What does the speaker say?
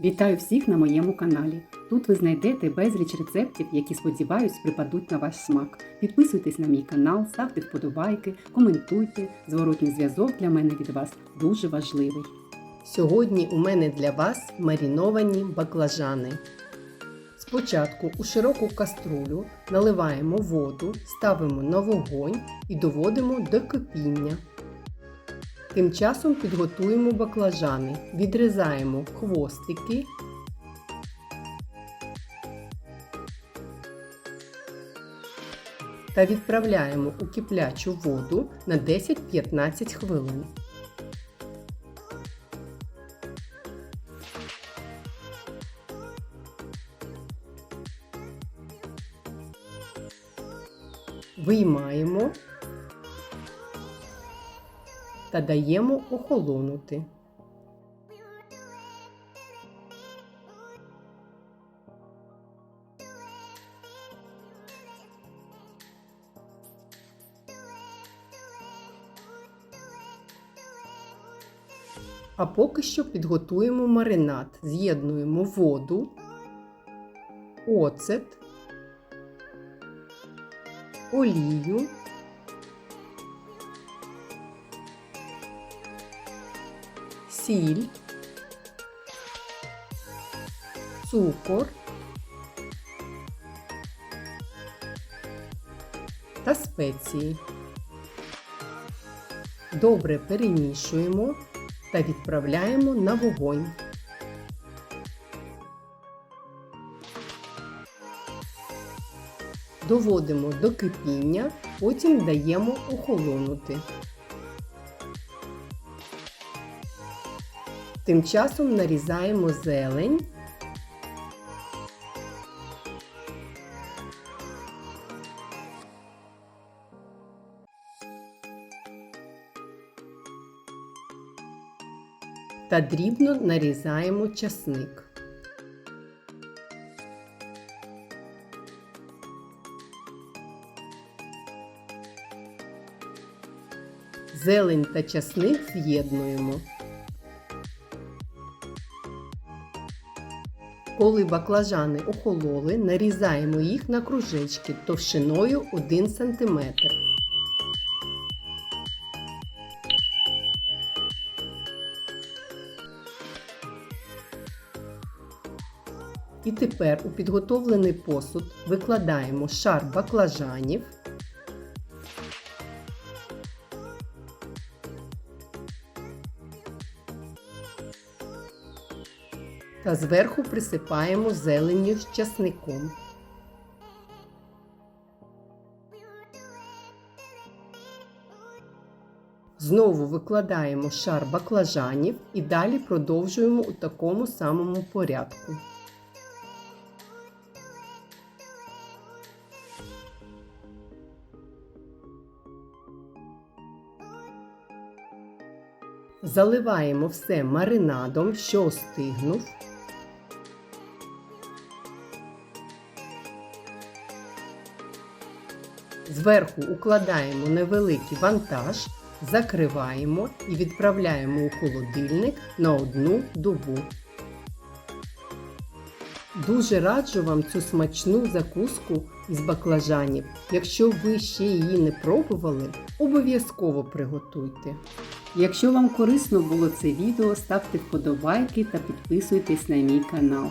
Вітаю всіх на моєму каналі. Тут ви знайдете безліч рецептів, які, сподіваюсь, припадуть на ваш смак. Підписуйтесь на мій канал, ставте вподобайки, коментуйте. Зворотній зв'язок для мене від вас дуже важливий. Сьогодні у мене для вас мариновані баклажани. Спочатку у широку каструлю наливаємо воду, ставимо на вогонь і доводимо до кипіння. Тим часом підготуємо баклажани, відрізаємо хвостики. Та відправляємо у киплячу воду на 10-15 хвилин. Виймаємо та даємо охолонути. А поки що підготуємо маринад. З'єднуємо воду, оцет, олію, сіль, цукор та спеції. Добре перемішуємо та відправляємо на вогонь. Доводимо до кипіння, потім даємо охолонути. Тим часом нарізаємо зелень. Та дрібно нарізаємо часник. Зелень та часник з'єднуємо. Коли баклажани охололи, нарізаємо їх на кружечки товщиною 1 см. І тепер у підготовлений посуд викладаємо шар баклажанів. Та зверху присипаємо зеленню з часником. Знову викладаємо шар баклажанів і далі продовжуємо у такому самому порядку. Заливаємо все маринадом, що остигнув. Зверху укладаємо невеликий вантаж, закриваємо і відправляємо у холодильник на одну добу. Дуже раджу вам цю смачну закуску із баклажанів. Якщо ви ще її не пробували, обов'язково приготуйте. Якщо вам корисно було це відео, ставте вподобайки та підписуйтесь на мій канал.